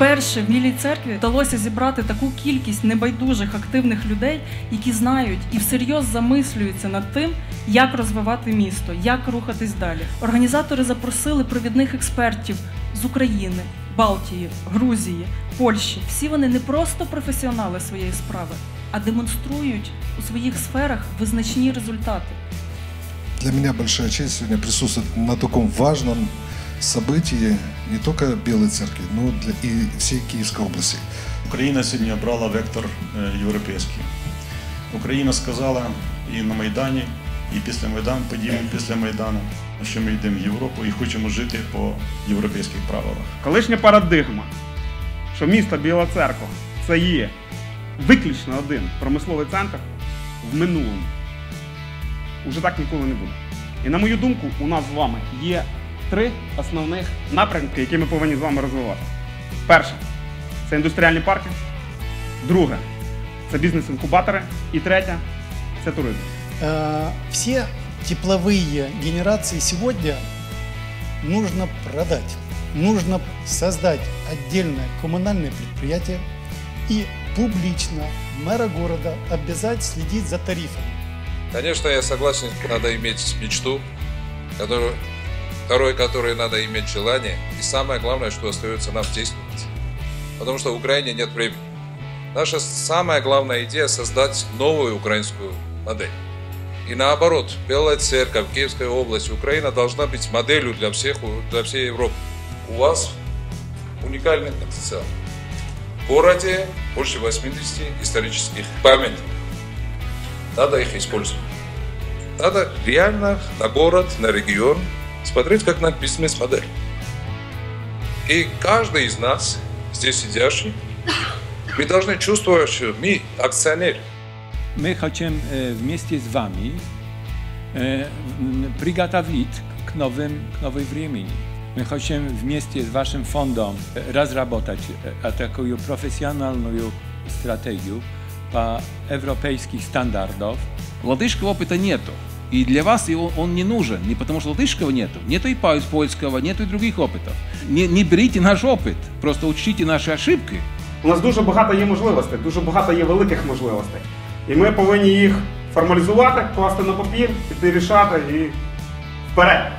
Вперше в Білій церкві вдалося зібрати таку кількість небайдужих активних людей, які знають і всерйоз замислюються над тим, як розвивати місто, як рухатись далі. Організатори запросили провідних експертів з України, Балтії, Грузії, Польщі. Всі вони не просто професіонали своєї справи, а демонструють у своїх сферах визначні результати. Для меня большая честь сегодня присутствовать на таком важном событии не только Белой Церкви, но для и всей Киевской области. Україна сьогодні обрала вектор е, європейський. Україна сказала і на Майдані, і після Майдану, подіям після Майдану, що ми йдемо в Європу і хочемо жити по європейських правилах. Колишня парадигма, що місто Біла Церква це є виключно один промисловий центр в минулому. Уже так ніколи не буде. І на мою думку, у нас з вами є три основних напрямки, які ми повинні з вами розвивати. Перше це індустріальні парки. Друге це бізнес-інкубатори. І третє це туризм. Э, все тепловые генерации сегодня нужно продать. Нужно создать отдельное коммунальное предприятие и публично мэра города обязать следить за тарифами. Конечно, я согласен, надо иметь мечту, которую, второе, которое надо иметь желание, и самое главное, что остается нам действовать. Потому что в Украине нет времени. Наша самая главная идея создать новую украинскую модель. И наоборот, Белая Церковь, Киевская область, Украина должна быть моделью для всех, для всей Европы. У вас уникальный потенциал. В городе больше 80 исторических памятников. Надо их использовать. Надо реально на город, на регион смотреть как на бизнес-модель. И каждый из нас, здесь сидящий, мы должны чувствовать, что мы акционер. My chcemy e, wместе z Wami e, m, приготовить к, новым, к новой времени. Мы хотим вместе с вашим фондом э, разработать э, такую профессиональную стратегию по европейских стандартов. Латышского опыта нету. И для вас его, он не нужен. Не потому что латышского нету. Нету и пол- польского, нету и других опытов. Не, не берите наш опыт. Просто учтите наши ошибки. У нас дуже багато є можливостей, дуже багато є великих можливостей. І ми повинні їх формалізувати, класти на папір, піти рішати і вперед.